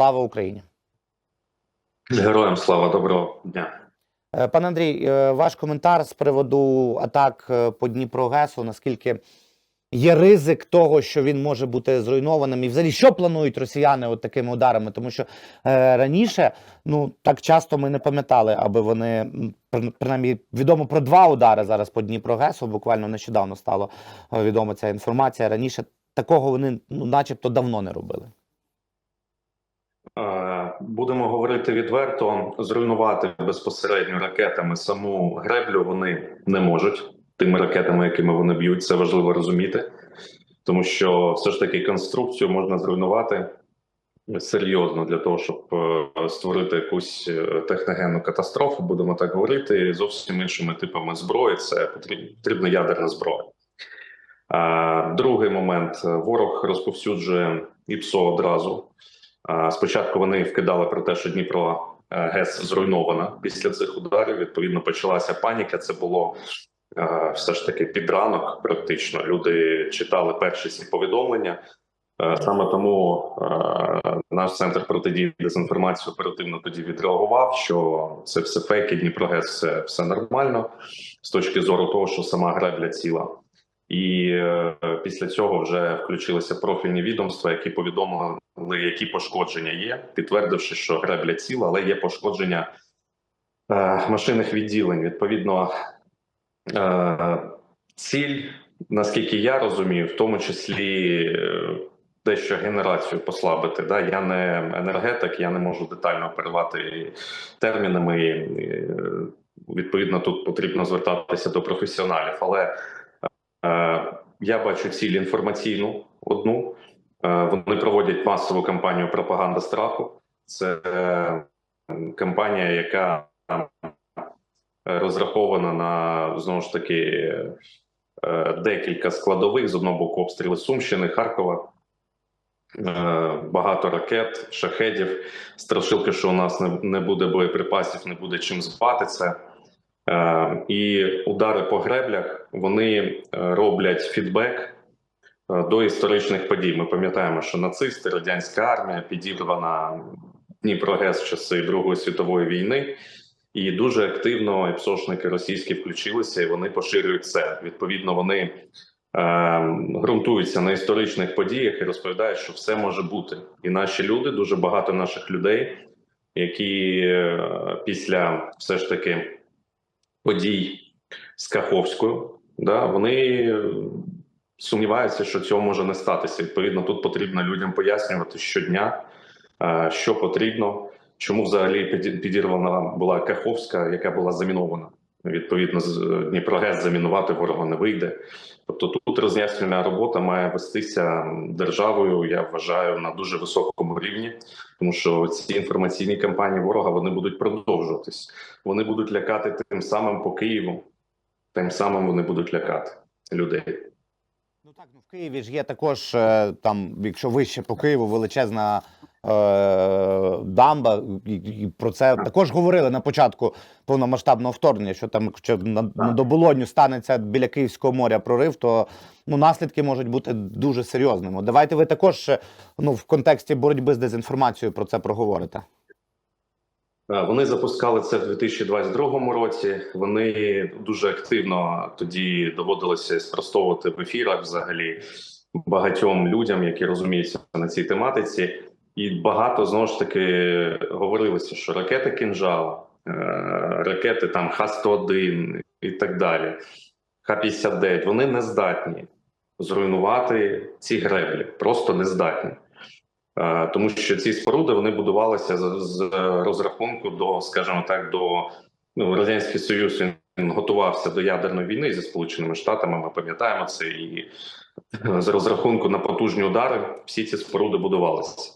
Слава Україні! Героям слава доброго дня. Е, Пане Андрій, е, ваш коментар з приводу атак е, по Дніпро ГЕСу, наскільки є ризик того, що він може бути зруйнованим, і взагалі що планують росіяни от такими ударами? Тому що е, раніше ну так часто ми не пам'ятали, аби вони принаймні відомо про два удари зараз по Дніпро ГЕСу. Буквально нещодавно стало відома ця інформація. Раніше такого вони ну, начебто давно не робили. Е, Будемо говорити відверто, зруйнувати безпосередньо ракетами саму греблю вони не можуть. Тими ракетами, якими вони б'ють, це важливо розуміти, тому що все ж таки конструкцію можна зруйнувати серйозно для того, щоб е, створити якусь е, техногенну катастрофу, будемо так говорити, зовсім іншими типами зброї. Це потріб- потрібна ядерна зброя. Другий момент: ворог розповсюджує ІПСО одразу. Спочатку вони вкидали про те, що Дніпро е, ГЕС зруйнована після цих ударів. Відповідно, почалася паніка. Це було е, все ж таки під ранок. Практично люди читали перші ці повідомлення. Е, Саме тому наш центр протидії дезінформації оперативно тоді відреагував, що це все фейки, Дніпрогес все, все нормально з точки зору того, що сама гребля ціла. І е, після цього вже включилися профільні відомства, які повідомили, які пошкодження є, підтвердивши, що гребля ціла, але є пошкодження е, машинних відділень. Відповідно, е, ціль, наскільки я розумію, в тому числі дещо генерацію послабити. Да? Я не енергетик, я не можу детально оперувати термінами. Відповідно, тут потрібно звертатися до професіоналів, але Я бачу ціль інформаційну одну. Е, Вони проводять масову кампанію пропаганда страху. Це е, кампанія, яка е, розрахована на знову ж таки декілька складових з одного боку обстріли Сумщини, Харкова. Багато ракет, шахедів, страшилки, що у нас не, буде боєприпасів, не буде чим збивати це. Е, І удари по греблях вони е, роблять фідбек е, до історичних подій. Ми пам'ятаємо, що нацисти, радянська армія підірвана Дніпрогес в часи Другої світової війни, і дуже активно епсошники російські включилися і вони поширюють це. Відповідно, вони ґрунтуються на історичних подіях і розповідають, що все може бути. І наші люди, дуже багато наших людей, які після все ж таки подій з Каховською, да, вони е, сумніваються, що цього може не статися. Відповідно, тут потрібно людям пояснювати щодня, е, що потрібно, чому взагалі підірвана була Каховська, яка була замінована. Відповідно, е, Дніпрогес замінувати ворога не вийде. Тобто тут роз'яснювальна робота має вестися державою, я вважаю, на дуже високому рівні, тому що ці інформаційні кампанії ворога вони будуть продовжуватись. Вони будуть лякати тим самим по Києву, тим самим вони будуть лякати людей. Ну так, ну в Києві ж є також е, там, якщо вище по Києву, величезна е, дамба. І, і про це також говорили на початку повномасштабного вторгнення. Що там, якщо на, на Доболоню станеться біля Київського моря прорив, то ну наслідки можуть бути дуже серйозними. Давайте ви також е, ну в контексті боротьби з дезінформацією про це проговорите. Е, Вони запускали це в 2022 році. Вони дуже активно тоді доводилося спростовувати в ефірах взагалі багатьом людям, які розуміються на цій тематиці, і багато знову ж таки говорилося, що ракети кінжал, е, ракети там Х-101 і так далі, Х-59, вони не здатні зруйнувати ці греблі, просто не здатні. Е, тому що ці споруди вони будувалися з, з розрахунку до, скажімо так, до ну, радянський союз він готувався до ядерної війни зі сполученими штатами. Ми пам'ятаємо це, і з розрахунку на потужні удари всі ці споруди будувалися.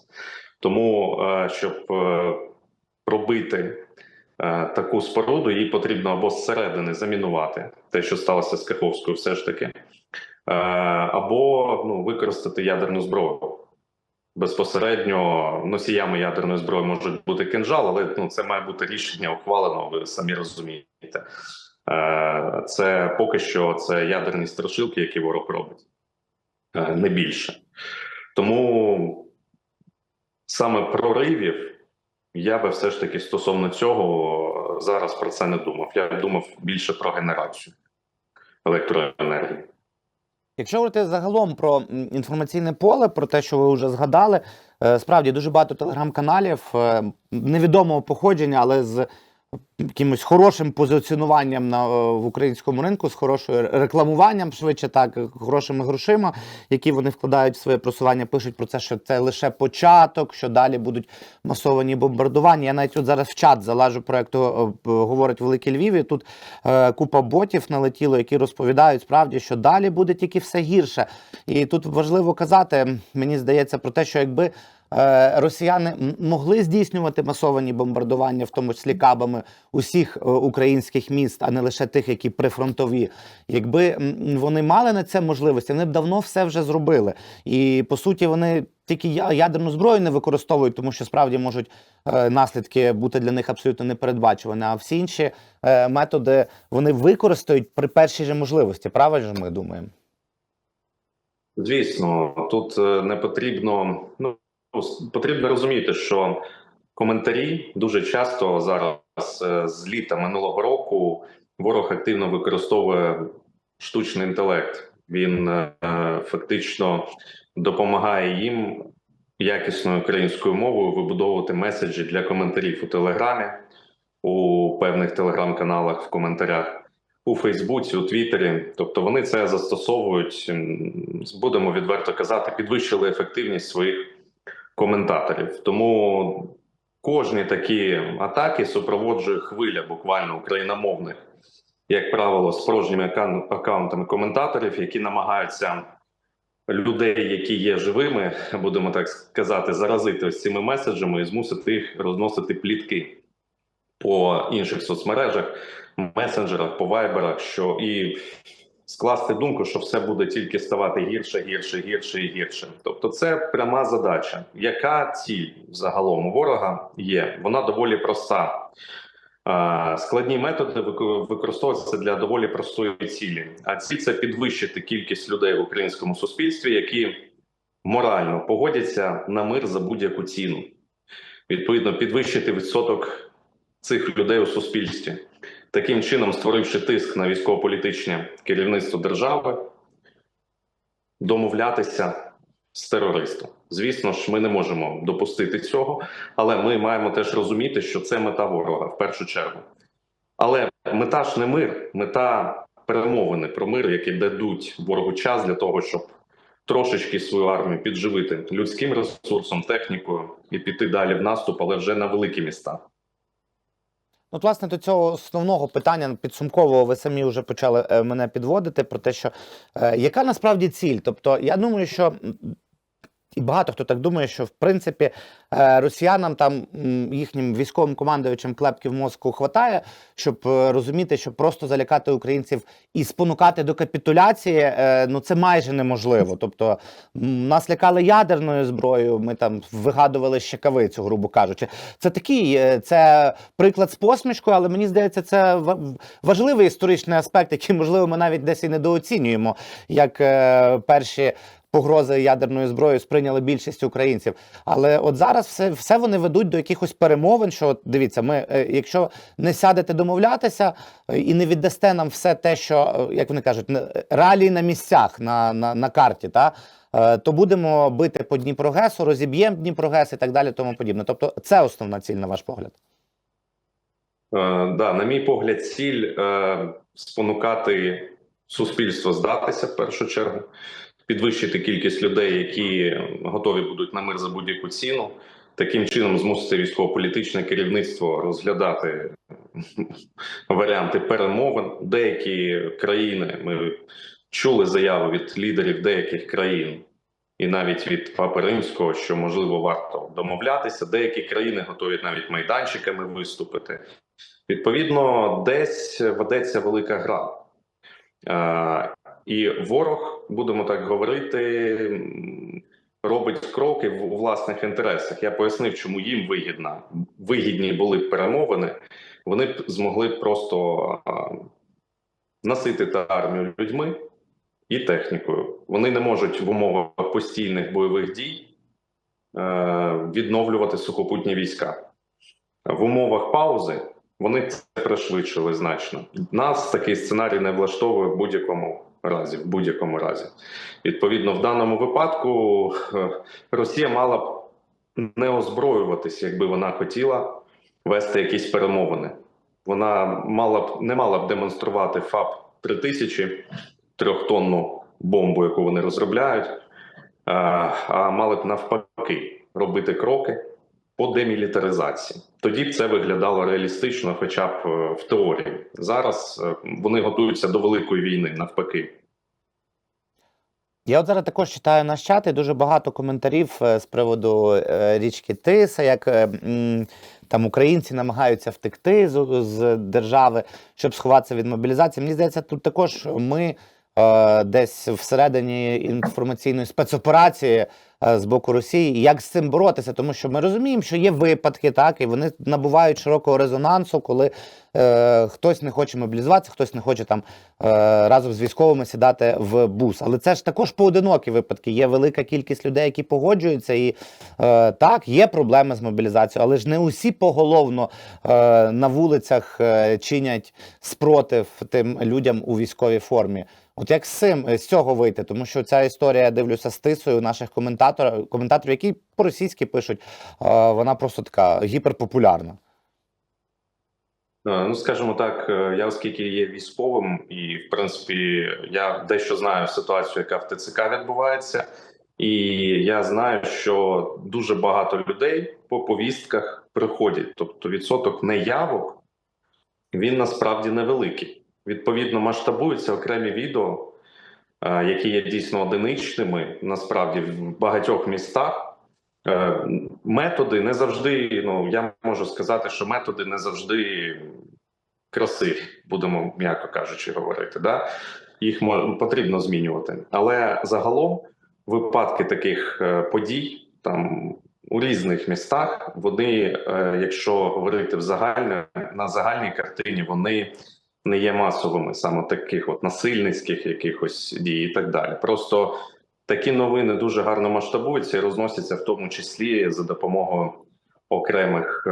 Тому е, щоб е, пробити е, таку споруду, їй потрібно або зсередини замінувати те, що сталося з Каховською, все ж таки, е, або ну, використати ядерну зброю безпосередньо носіями ядерної зброї можуть бути кинжал, але ну це має бути рішення ухвалено. Ви самі розумієте. Е, Це поки що це ядерні страшилки, які ворог робить, Е, не більше. Тому саме проривів, я би все ж таки стосовно цього зараз про це не думав. Я думав більше про генерацію електроенергії. Якщо говорити загалом про інформаційне поле, про те, що ви вже згадали, е, справді дуже багато телеграм-каналів е, невідомого походження, але з якимось хорошим позиціонуванням на е, в українському ринку, з хорошою рекламуванням, швидше так, хорошими грошима, які вони вкладають в своє просування, пишуть про це, що це лише початок, що далі будуть масовані бомбардування. Я навіть от зараз в чат залажу проекту е, говорить Великий Львів. І тут е, купа ботів налетіло, які розповідають справді, що далі буде тільки все гірше. І тут важливо казати, мені здається, про те, що якби. Е, Росіяни могли здійснювати масовані бомбардування, в тому числі кабами усіх е, українських міст, а не лише тих, які прифронтові. Якби вони мали на це можливості, вони б давно все вже зробили. І по суті, вони тільки ядерну зброю не використовують, тому що справді можуть е, наслідки бути для них абсолютно непередбачувані. А всі інші методи вони використають при першій же можливості. Правильно ми думаємо? Звісно, тут не потрібно. Ну потрібно розуміти, що коментарі дуже часто зараз е, з літа минулого року ворог активно використовує штучний інтелект. Він е, фактично допомагає їм якісною українською мовою вибудовувати меседжі для коментарів у Телеграмі, у певних телеграм-каналах в коментарях у Фейсбуці, у Твіттері. Тобто вони це застосовують, будемо відверто казати, підвищили ефективність своїх коментаторів. Тому кожні такі атаки супроводжує хвиля буквально україномовних, як правило, з порожніми аккаунтами коментаторів, які намагаються людей, які є живими, будемо так сказати, заразити ось цими меседжами і змусити їх розносити плітки по інших соцмережах, месенджерах, по вайберах, що і скласти думку, що все буде тільки ставати гірше, гірше, гірше і гірше. Тобто, це пряма задача. Яка ціль загалом у ворога є? Вона доволі проста. Складні методи використовуються для доволі простої цілі. А ціль це підвищити кількість людей в українському суспільстві, які морально погодяться на мир за будь-яку ціну. Відповідно, підвищити відсоток цих людей у суспільстві, таким чином створивши тиск на військово-політичне керівництво держави, домовлятися з терористом. Звісно ж, ми не можемо допустити цього, але ми маємо теж розуміти, що це мета ворога в першу чергу. Але мета ж не мир, мета перемовини про мир, які дадуть ворогу час для того, щоб трошечки свою армію підживити людським ресурсом, технікою і піти далі в наступ, але вже на великі міста. От, власне, до цього основного питання підсумкового ви самі вже почали е, мене підводити про те, що е, яка насправді ціль? Тобто, я думаю, що і багато хто так думає, що в принципі е, росіянам там їхнім військовим командувачам клепки в мозку хватає, щоб е, розуміти, що просто залякати українців і спонукати до капітуляції, е, ну це майже неможливо. Тобто нас лякали ядерною зброєю, ми там вигадували щекавицю, грубо кажучи. Це такий, це приклад з посмішкою, але мені здається, це ва- важливий історичний аспект, який, можливо, ми навіть десь і недооцінюємо, як перші. Погрози ядерною зброєю сприйняли більшість українців, але от зараз все, все вони ведуть до якихось перемовин. Що от, дивіться, ми, е, якщо не сядете домовлятися е, і не віддасте нам все те, що е, як вони кажуть, реалії на місцях на, на, на карті, та то будемо бити по Дніпрогесу, розіб'ємо Дніпрогес і так далі, тому подібне. Тобто, це основна ціль, на ваш погляд. Да, на мій погляд, ціль е, спонукати суспільство здатися в першу чергу, підвищити кількість людей, які готові будуть на мир за будь-яку ціну. Таким чином змусити військово-політичне керівництво розглядати варіанти перемовин. Деякі країни ми чули заяви від лідерів деяких країн, і навіть від Папи Римського, що можливо варто домовлятися. Деякі країни готові навіть майданчиками виступити. Відповідно, десь ведеться велика гра. Е, і ворог, будемо так говорити, робить кроки в власних інтересах. Я пояснив, чому їм вигідна. Вигідні були б перемовини, вони б змогли просто наситити армію людьми і технікою. Вони не можуть в умовах постійних бойових дій відновлювати сухопутні війська. В умовах паузи вони це пришвидшили значно. Нас такий сценарій не влаштовує в будь-якому разі. В будь-якому разі, відповідно, в даному випадку е, Росія мала б не озброюватися, якби вона хотіла вести якісь перемовини. Вона мала б не мала б демонструвати ФАП 3000 трьохтонну бомбу, яку вони розробляють, а, а мали б навпаки робити кроки по демілітаризації. Тоді б це виглядало реалістично, хоча б е, в теорії. Зараз е, вони готуються до великої війни, навпаки. Я от зараз також читаю наш чат і дуже багато коментарів е, з приводу річки Тиса, як там українці намагаються втекти з, з держави, щоб сховатися від мобілізації. Мені здається, тут також ми десь всередині інформаційної спецоперації е, з боку Росії. Як з цим боротися? Тому що ми розуміємо, що є випадки, так, і вони набувають широкого резонансу, коли е, хтось не хоче мобілізуватися, хтось не хоче там е, разом з військовими сідати в бус. Але це ж також поодинокі випадки. Є велика кількість людей, які погоджуються, і е, так, є проблеми з мобілізацією, але ж не усі поголовно на вулицях чинять спротив тим людям у військовій формі. От як з цим з цього вийти? Тому що ця історія я дивлюся з наших коментаторів, коментаторів, які по-російськи пишуть, е, вона просто така гіперпопулярна. Е, Ну, скажімо так, е, я оскільки є військовим, і в принципі я дещо знаю ситуацію, яка в ТЦК відбувається, і я знаю, що дуже багато людей по повістках приходять. Тобто відсоток неявок він насправді невеликий. Відповідно, масштабуються окремі відео, е, які є дійсно одиничними. Насправді в багатьох містах методи не завжди. Ну я можу сказати, що методи не завжди красиві, будемо м'яко кажучи, говорити. Да? Їх потрібно змінювати. Але загалом випадки таких е, подій там у різних містах, вони, е, якщо говорити в загальне, на загальній картині, вони не є масовими, саме таких от насильницьких якихось дій і так далі. Просто такі новини дуже гарно масштабуються і розносяться, в тому числі за допомогою окремих е,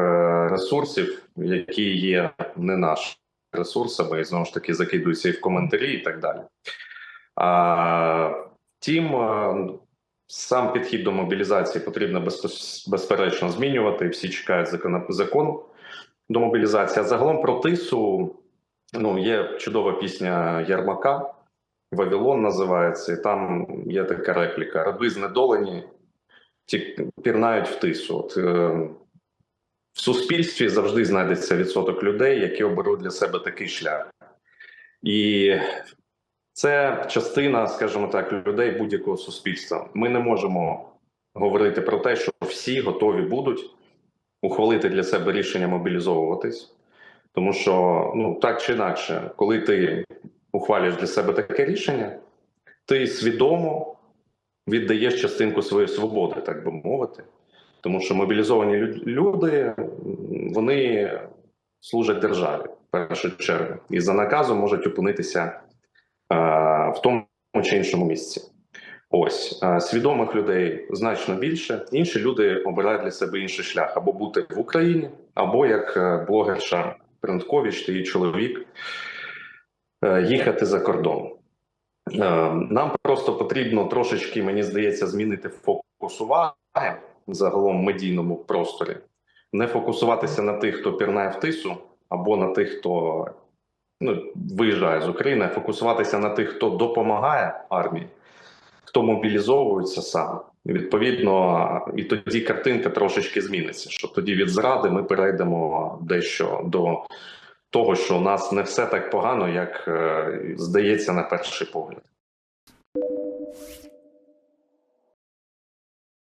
ресурсів, які є не нашими ресурсами, і знову ж таки закидуються і в коментарі, і так далі. А, втім, е, сам підхід до мобілізації потрібно безперечно змінювати. Всі чекають закон, закон до мобілізації. А загалом про тису ну, є чудова пісня Ярмака. Вавилон називається, і там є така репліка: раби знедолені ті пірнають в тису. От, е, в суспільстві завжди знайдеться відсоток людей, які оберуть для себе такий шлях. І це частина, скажімо так, людей будь-якого суспільства. Ми не можемо говорити про те, що всі готові будуть ухвалити для себе рішення мобілізовуватись. Тому що, ну так чи інакше, коли ти ухвалюєш для себе таке рішення, ти свідомо віддаєш частинку своєї свободи, так би мовити. Тому що мобілізовані люди вони служать державі в першу чергу, і за наказом можуть опинитися е, в тому чи іншому місці. Ось е, свідомих людей значно більше. Інші люди обирають для себе інший шлях або бути в Україні, або як е, блогерша Принткович, її чоловік їхати за кордон. Е, Нам просто потрібно трошечки, мені здається, змінити фокус уваги загалом в медійному просторі, не фокусуватися на тих, хто пірнає в тису, або на тих, хто ну, виїжджає з України, фокусуватися на тих, хто допомагає армії, хто мобілізовується сам. Відповідно, і тоді картинка трошечки зміниться. Що тоді від зради ми перейдемо дещо до того, що у нас не все так погано, як е, здається на перший погляд.